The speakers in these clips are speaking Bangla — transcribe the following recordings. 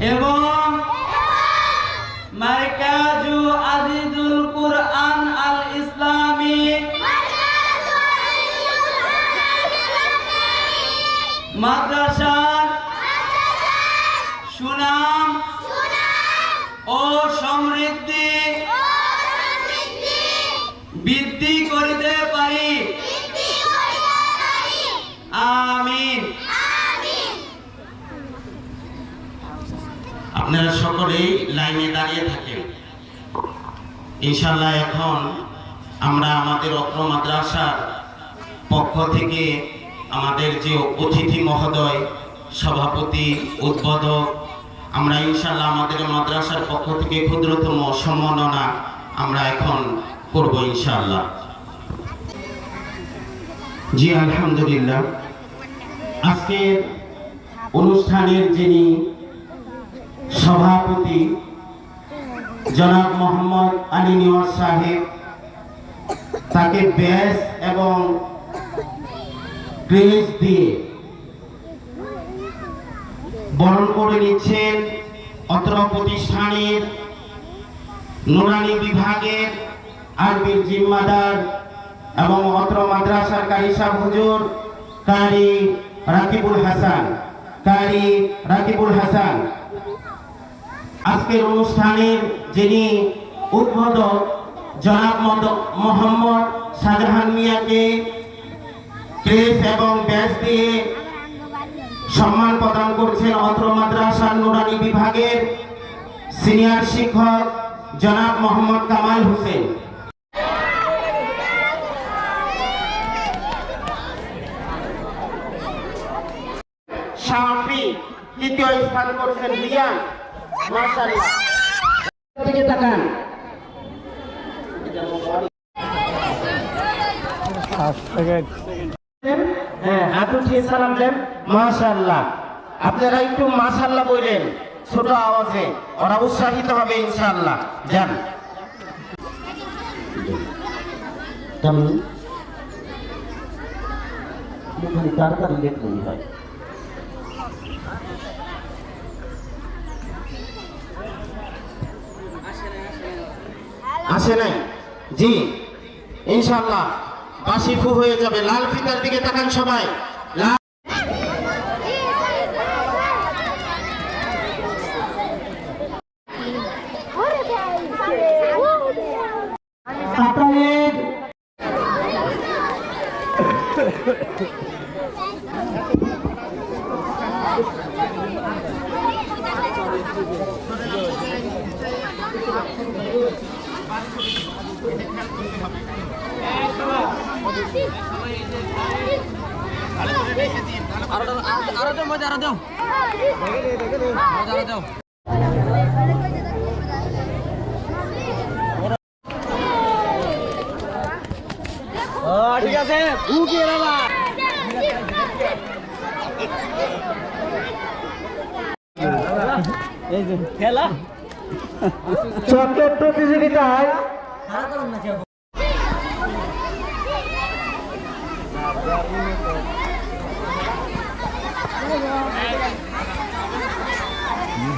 এবং আপনারা সকলেই লাইনে দাঁড়িয়ে থাকেন। ইনশাল্লাহ এখন আমরা আমাদের অত্র মাদ্রাসার পক্ষ থেকে আমাদের যে অতিথি মহোদয়, সভাপতি, উদ্বোধক, আমরা ইনশাল্লাহ আমাদের মাদ্রাসার পক্ষ থেকে ক্ষুদ্রতম সম্মাননা আমরা এখন করব ইনশাল্লাহ জি, আলহামদুলিল্লাহ। আজকের অনুষ্ঠানের যিনি সভাপতি জনাব মোহাম্মদ আলী নিওয়াজ সাহেব, তাকে ব্যাস এবং ক্রেজ দিয়ে বরণ করে নিচ্ছেন অত্র প্রতিষ্ঠানের নুরানি বিভাগের আরবির জিম্মাদার এবং অত্র মাদ্রাসার কারি সাহ হুজুর কারি রাকিবুল হাসান, কারি রাকিবুল হাসান। আজকের অনুষ্ঠানের যিনি উদ্বোধক জনাব মদ- মোহাম্মদ শাহজাহান মিয়াকে ক্রেস এবং ব্যাস দিয়ে সম্মান প্রদান করছেন অত্র মাদ্রাসার নুরানি বিভাগের সিনিয়র শিক্ষক জনাব মোহাম্মদ কামাল হোসেন। তৃতীয় স্থান করছেন মাশাআল্লাহ আপনারা একটু মাশাআল্লাহ বললেন ছোট আওয়াজে। ওরা উৎসাহিত হবে ইনশাআল্লাহ। যান। তাড়াতাড়ি হয়। আসে নাই। জি ইনশাল্লাহ বাসি ফু হয়ে যাবে। লাল ফিতার দিকে তাকান সবাই লাল আপনাদের আরও ঠিক আছে ঢুকিয়ে বাবা এই যে খেলা। চকলেট প্রতিযোগিতায় Ini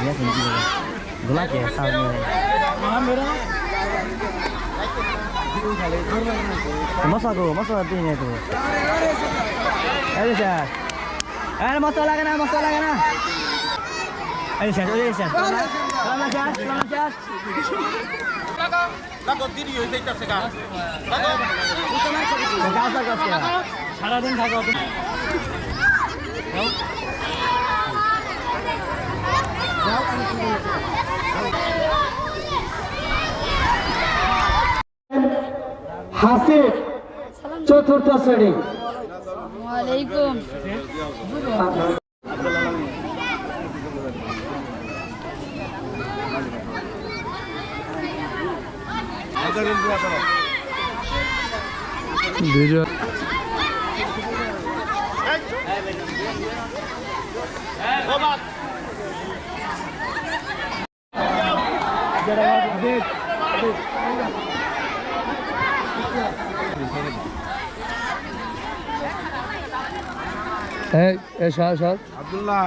dia sendiri. Gelap ya soundnya. Masuk aku, masuk artinya tuh. Ayo sih. Ayo masuk lagi nah, masuk lagi nah. Ayo sih, ayo sih. Selamat sih, selamat sih. সারাদিন থাকো। হাসিফ চতুর্থ শ্রেণি। হ্যাঁ শাহ শাহ আব্দুল্লাহ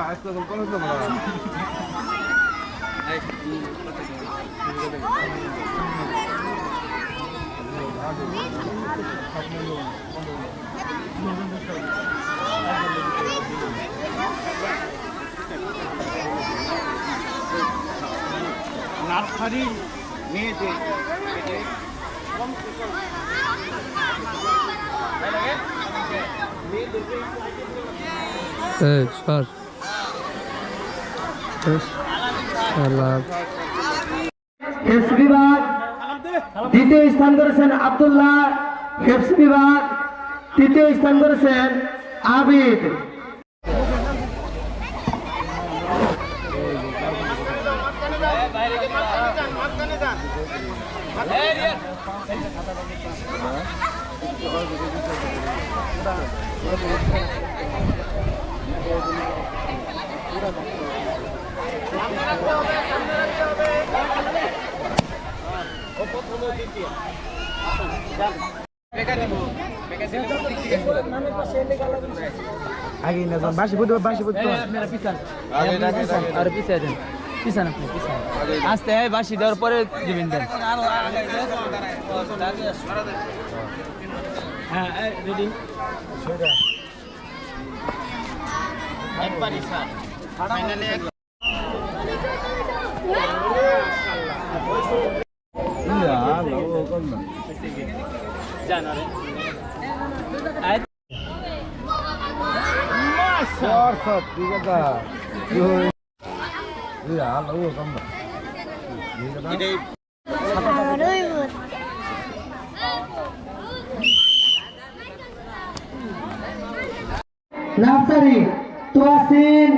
নার্সারি মেয়েদের এই সর আল্লাহ হেফস বিভাগ দ্বিতীয় স্থান করেছেন আব্দুল্লাহ হেফস বিভাগ। তৃতীয় স্থান করেছেন আবিদ। আগে না যান বাসি বুঝতে বাসি বুঝতে মেরা পিছান। আর পিছায় দেন পিছান আপনি পিছান। আস্তে এই বাসি দেওয়ার পরে দিবেন দেন। হ্যাঁ রেডি একবারই স্যার। ফাইনালে nursery Towasin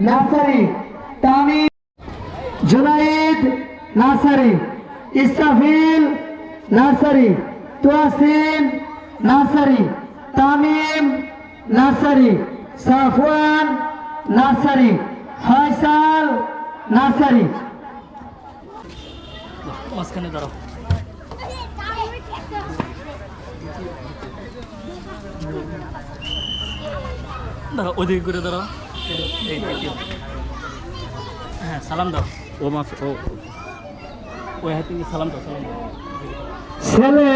nursery Tamim Junaid nursery Israfil nursery. Towasin nursery. Tamim nursery. Safwan nursery. Faisal nursery. মাঝখানে দাঁড়াও। দাঁড়াও ওদিকে করে দাঁড়াও। হ্যাঁ সালাম দাও। ও মাছ ও। ওই হাতে সালাম দাও সালাম দাও। ছেলে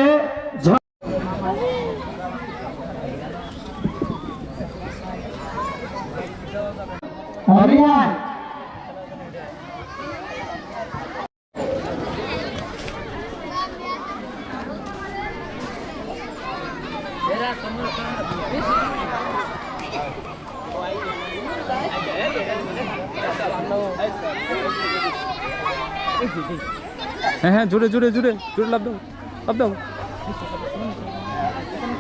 হ্যাঁ হ্যাঁ জোরে জোরে জোরে জোরে লাভ দাও। লাভ দাও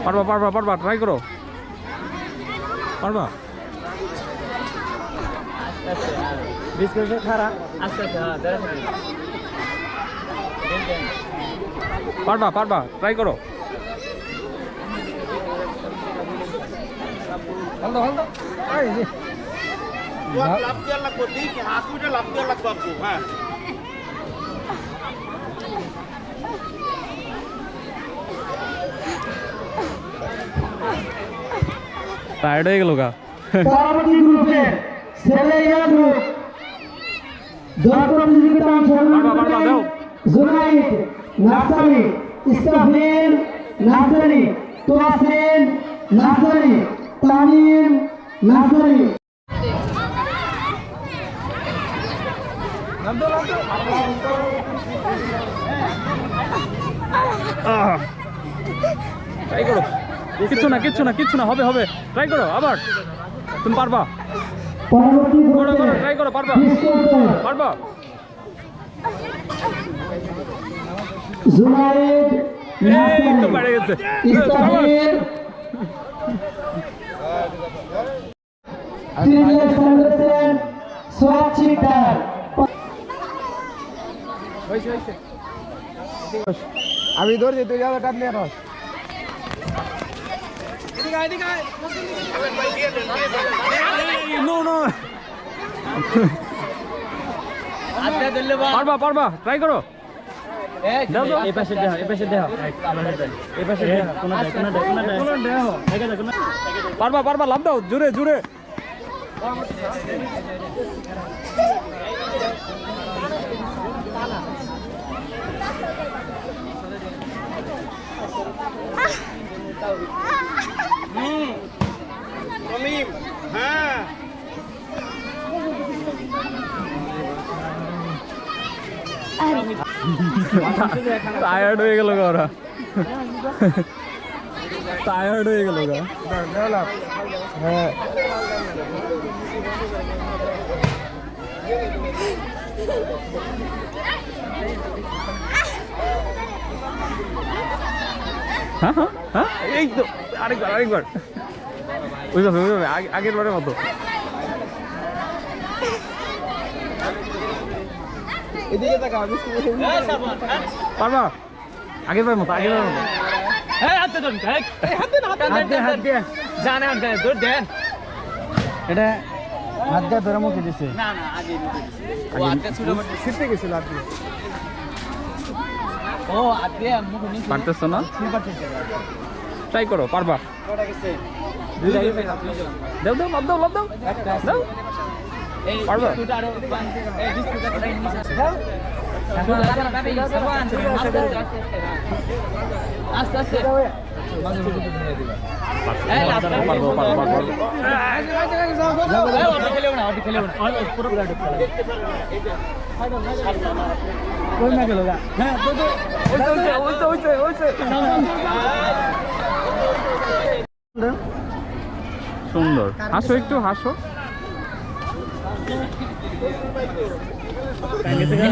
পারবা পারবা পারবা ট্রাই করো। পারবা? বিস্কুট খারা থাকি পারবা পারবা ট্রাই করো লাভ দেওয়ার লাগবো দেখি হাত লাভ দেওয়ার লাগবো আপু হ্যাঁ। টায়ার্ড হয়ে গেল গা। পরবর্তী গ্রুপে প্রতিযোগিতা অংশগ্রহণ Junaid Towasin nursery Tamim nursery try করো। কিচ্ছু না কিচ্ছু না কিচ্ছু না হবে হবে। ট্রাই করো আবার। তুমি পারবা। করো করো ট্রাই করো পারবা। পারবা। গেছে। সোয়াদ শিকদার আমি ধরছি তুই যাবে টান নিয়ে রস নো নো বা পারবা পারবা ট্রাই করো। এই পাশে দেহ এই পাশে দেহ। এই পাশে দেহ কোন দেহ কোন দেহ কোন দেহ কোন দেহ একে দেহ কোন পারবা পারবা লাভ দাও জোরে জোরে। हम्म टायर्ड हो गया लोगों रा टायर्ड हो गया लोगों का हाँ हाँ हाँ एक दो আরেকবার আরেকবার। ওইভাবে ওইভাবে আগে- আগের বারের মতো। পারবা? আগের বার মতো আগের বার মতো। হাত দিয়ে মুখে দিছে। ছিটতে গেছিল হাত দিয়ে। পারতেছো না? ট্রাই করো পারবা। দাও দাও লাভ দাও লাভ দাও। দাও। পারবা? না গেল গা হ্যাঁ তো তো সুন্দর। হাসো একটু হাসো। Thank থেকে